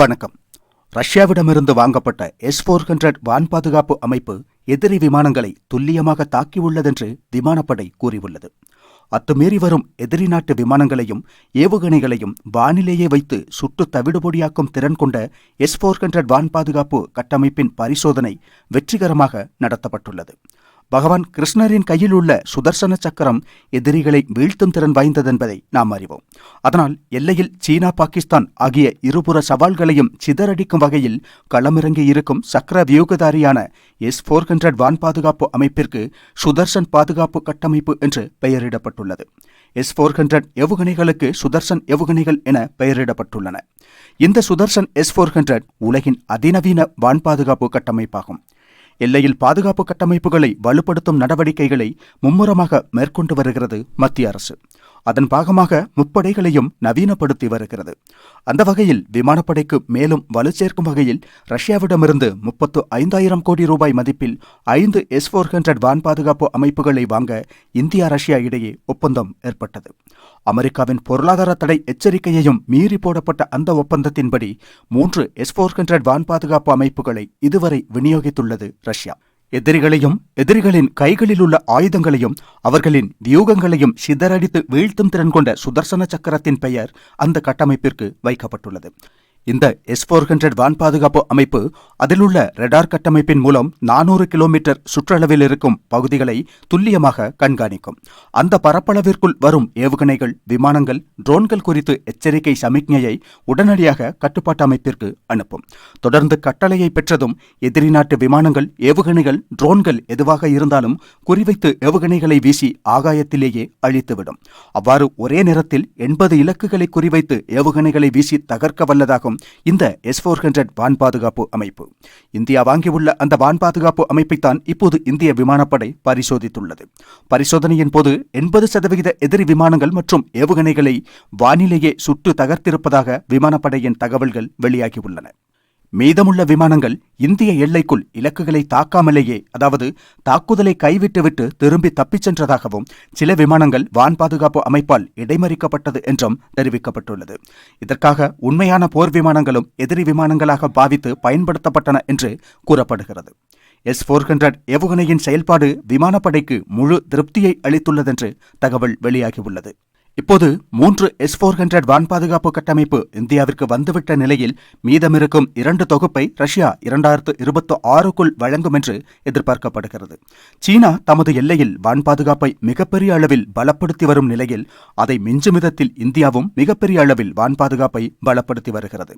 வணக்கம். ரஷ்யாவிடமிருந்து வாங்கப்பட்ட S four hundred வான் பாதுகாப்பு அமைப்பு எதிரி விமானங்களை துல்லியமாக தாக்கியுள்ளதென்று விமானப்படை கூறியுள்ளது. அத்துமீறி வரும் எதிரி நாட்டு விமானங்களையும் ஏவுகணைகளையும் வானிலேயே வைத்து சுட்டு தவிடுபொடியாக்கும் திறன் கொண்ட எஸ் போர் ஹண்ட்ரட் வான் பாதுகாப்பு கட்டமைப்பின் பரிசோதனை வெற்றிகரமாக நடத்தப்பட்டுள்ளது. பகவான் கிருஷ்ணரின் கையில் உள்ள சுதர்சன சக்கரம் எதிரிகளை வீழ்த்தும் திறன் வாய்ந்ததென்பதை நாம் அறிவோம். அதனால் எல்லையில் சீனா பாகிஸ்தான் ஆகிய இருபுற சவால்களையும் சிதறடிக்கும் வகையில் களமிறங்கி இருக்கும் சக்கர வியூகதாரியான எஸ் ஃபோர் ஹண்ட்ரட் வான் பாதுகாப்பு அமைப்பிற்கு சுதர்சன் பாதுகாப்பு கட்டமைப்பு என்று பெயரிடப்பட்டுள்ளது. எஸ் ஃபோர் ஹண்ட்ரட் ஏவுகணைகளுக்கு சுதர்சன் ஏவுகணைகள் என பெயரிடப்பட்டுள்ளன. இந்த சுதர்சன் எஸ் ஃபோர் ஹண்ட்ரட் உலகின் அதிநவீன வான் பாதுகாப்பு கட்டமைப்பாகும். எல்லையில் பாதுகாப்பு கட்டமைப்புகளை வலுப்படுத்தும் நடவடிக்கைகளை மும்முரமாக மேற்கொண்டு வருகிறது மத்திய அரசு. அதன் பாகமாக முப்படைகளையும் நவீனப்படுத்தி வருகிறது. அந்த வகையில் விமானப்படைக்கு மேலும் வலு சேர்க்கும் வகையில் ரஷ்யாவிடமிருந்து முப்பத்து ஐந்தாயிரம் கோடி ரூபாய் மதிப்பில் ஐந்து எஸ் ஃபோர் ஹண்ட்ரட் வான் பாதுகாப்பு அமைப்புகளை வாங்க இந்தியா ரஷ்யா இடையே ஒப்பந்தம் ஏற்பட்டது. அமெரிக்காவின் பொருளாதார தடை எச்சரிக்கையையும் மீறி போடப்பட்ட அந்த ஒப்பந்தத்தின்படி மூன்று எஸ் ஃபோர் ஹண்ட்ரட் வான் பாதுகாப்பு அமைப்புகளை இதுவரை விநியோகித்துள்ளது ரஷ்யா. எதிரிகளையும் எதிரிகளின் கைகளில் உள்ள ஆயுதங்களையும் அவர்களின் வியூகங்களையும் சிதறடித்து வீழ்த்தும் திறன் கொண்ட சுதர்சன சக்கரத்தின் பெயர் அந்த கட்டமைப்பிற்கு வைக்கப்பட்டுள்ளது. இந்த எஸ் ஃபோர் ஹண்ட்ரட் வான் பாதுகாப்பு அமைப்பு அதிலுள்ள ரெடார் கட்டமைப்பின் மூலம் நானூறு கிலோமீட்டர் சுற்றளவில் இருக்கும் பகுதிகளை துல்லியமாக கண்காணிக்கும். அந்த பரப்பளவிற்குள் வரும் ஏவுகணைகள் விமானங்கள் ட்ரோன்கள் குறித்து எச்சரிக்கை சமிக்ஞையை உடனடியாக கட்டுப்பாட்டு அமைப்பிற்கு அனுப்பும். தொடர்ந்து கட்டளையை பெற்றதும் எதிரி நாட்டு விமானங்கள் ஏவுகணைகள் ட்ரோன்கள் எதுவாக இருந்தாலும் குறிவைத்து ஏவுகணைகளை வீசி ஆகாயத்திலேயே அழித்துவிடும். அவ்வாறு ஒரே நேரத்தில் எண்பது இலக்குகளை குறிவைத்து ஏவுகணைகளை வீசி தகர்க்க வல்லதாகும். இந்த எஸ் ஃபோர் ஹண்ட்ரட் வான் பாதுகாப்பு அமைப்பு. இந்தியா வாங்கியுள்ள அந்த வான் பாதுகாப்பு அமைப்பைத்தான் இப்போது இந்திய விமானப்படை பரிசோதித்துள்ளது. பரிசோதனையின் போது எண்பது சதவிகித எதிரி விமானங்கள் மற்றும் ஏவுகணைகளை வானிலேயே சுட்டு தகர்த்திருப்பதாக விமானப்படையின் தகவல்கள் வெளியாகியுள்ளன. மீதமுள்ள விமானங்கள் இந்திய எல்லைக்குள் இலக்குகளை தாக்காமலேயே அதாவது தாக்குதலை கைவிட்டுவிட்டு திரும்பி தப்பிச் சென்றதாகவும் சில விமானங்கள் வான் பாதுகாப்பு அமைப்பால் இடைமறிக்கப்பட்டது என்றும் தெரிவிக்கப்பட்டுள்ளது. இதற்காக உண்மையான போர் விமானங்களும் எதிரி விமானங்களாக பாவித்து பயன்படுத்தப்பட்டன என்று கூறப்படுகிறது. எஸ் போர் ஹண்ட்ரட் ஏவுகணையின் செயல்பாடு விமானப்படைக்கு முழு திருப்தியை அளித்துள்ளதென்று தகவல் வெளியாகியுள்ளது. இப்போது மூன்று எஸ் போர் ஹண்ட்ரட் வான் பாதுகாப்பு கட்டமைப்பு இந்தியாவிற்கு வந்துவிட்ட நிலையில் மீதமிருக்கும் இரண்டு தொகுப்பை ரஷ்யா இரண்டாயிரத்து இருபத்தி ஆறுக்குள் வழங்கும் என்று எதிர்பார்க்கப்படுகிறது. சீனா தமது எல்லையில் வான் பாதுகாப்பை மிகப்பெரிய அளவில் பலப்படுத்தி வரும் நிலையில் அதை மிஞ்சும் விதத்தில் இந்தியாவும் மிகப்பெரிய அளவில் வான் பாதுகாப்பை பலப்படுத்தி வருகிறது.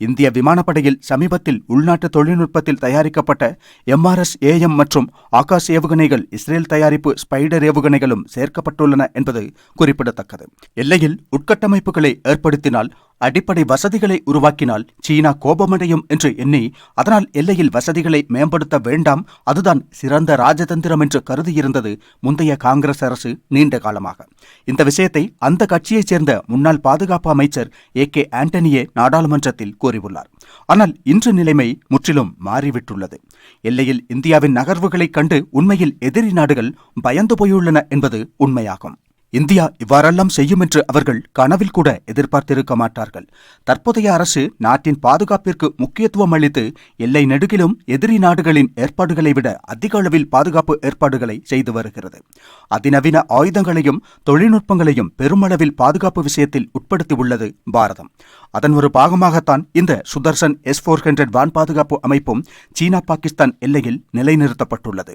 இந்திய விமானப்படையில் சமீபத்தில் உள்நாட்டு தொழில்நுட்பத்தில் தயாரிக்கப்பட்ட எம்ஆர்எஸ் ஏஎம் மற்றும் ஆகாஷ் ஏவுகணைகள் இஸ்ரேல் தயாரிப்பு ஸ்பைடர் ஏவுகணைகளும் சேர்க்கப்பட்டுள்ளன என்பது குறிப்பிடத்தக்கது. எல்லையில் உட்கட்டமைப்புகளை ஏற்படுத்தினால் அடிப்படை வசதிகளை உருவாக்கினால் சீனா கோபமடையும் என்று எண்ணி அதனால் எல்லையில் வசதிகளை மேம்படுத்த வேண்டாம் அதுதான் சிறந்த ராஜதந்திரம் என்று கருதியிருந்தது முந்தைய காங்கிரஸ் அரசு நீண்ட காலமாக. இந்த விஷயத்தை அந்த கட்சியைச் சேர்ந்த முன்னாள் பாதுகாப்பு அமைச்சர் ஏ கே ஆண்டனியே நாடாளுமன்றத்தில் கூறியுள்ளார். ஆனால் இன்று நிலைமை முற்றிலும் மாறிவிட்டுள்ளது. எல்லையில் இந்தியாவின் நகர்வுகளைக் கண்டு உண்மையில் எதிரி நாடுகள் பயந்து போயுள்ளன என்பது உண்மையாகும். இந்தியா இவ்வாறெல்லாம் செய்யும் என்று அவர்கள் கனவில் கூட எதிர்பார்த்திருக்க மாட்டார்கள். தற்போதைய அரசு நாட்டின் பாதுகாப்பிற்கு முக்கியத்துவம் அளித்து எல்லை நெடுகிலும் எதிரி நாடுகளின் ஏற்பாடுகளை விட அதிக அளவில் பாதுகாப்பு ஏற்பாடுகளை செய்து வருகிறது. அதிநவீன ஆயுதங்களையும் தொழில்நுட்பங்களையும் பெருமளவில் பாதுகாப்பு விஷயத்தில் உட்படுத்தியுள்ளது பாரதம். அதன் ஒரு பாகமாகத்தான் இந்த சுதர்சன் எஸ் ஃபோர் ஹண்ட்ரட் வான் பாதுகாப்பு அமைப்பும் சீனா பாகிஸ்தான் எல்லையில் நிலைநிறுத்தப்பட்டுள்ளது.